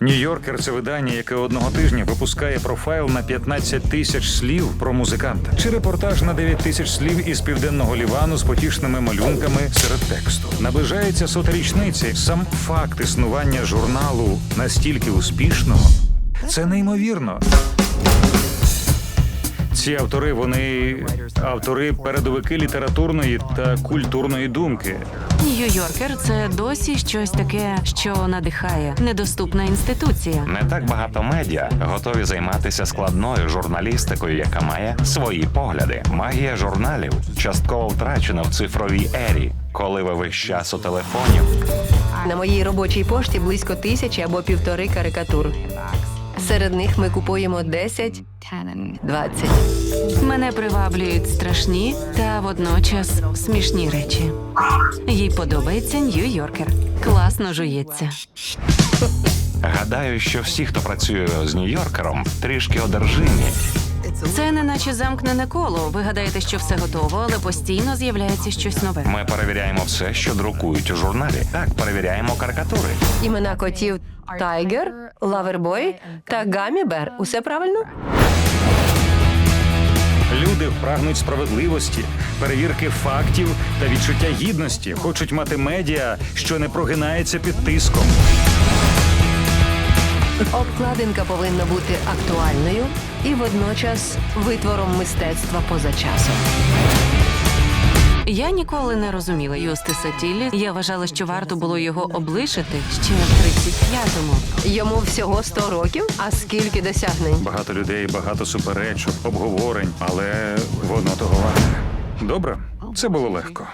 Нью-Йоркер це видання, яке одного тижня випускає профайл на 15 тисяч слів про музиканта, чи репортаж на 9 тисяч слів із південного Лівану з потішними малюнками серед тексту. Наближається сота річниці. Сам факт існування журналу настільки успішного. Це неймовірно. Ці автори вони автори передовики літературної та культурної думки. Нью-Йоркер це досі щось таке, що надихає, недоступна інституція. Не так багато медіа готові займатися складною журналістикою, яка має свої погляди. Магія журналів частково втрачена в цифровій ері, коли ви весь час у телефоні. На моїй робочій пошті близько тисячі або півтори карикатур. Серед них ми купуємо 10, 20. Мене приваблюють страшні та водночас смішні речі. Їй подобається Нью-Йоркер. Класно жується. Гадаю, що всі, хто працює з Нью-Йоркером, трішки одержимі. Це не наче замкнене коло. Ви гадаєте, що все готово, але постійно з'являється щось нове. Ми перевіряємо все, що друкують у журналі. Так, перевіряємо карикатури. Імена котів Тайгер, Лавербой та Гамі Бер. Усе правильно? Люди прагнуть справедливості, перевірки фактів та відчуття гідності, хочуть мати медіа, що не прогинається під тиском. Обкладинка повинна бути актуальною і водночас витвором мистецтва поза часом. Я ніколи не розуміла Юстиса Тіллі. Я вважала, що варто було його облишити ще в 35-му. Йому всього 100 років, а скільки досягнень. Багато людей, багато суперечок, обговорень, але воно того варте. Добре, це було легко.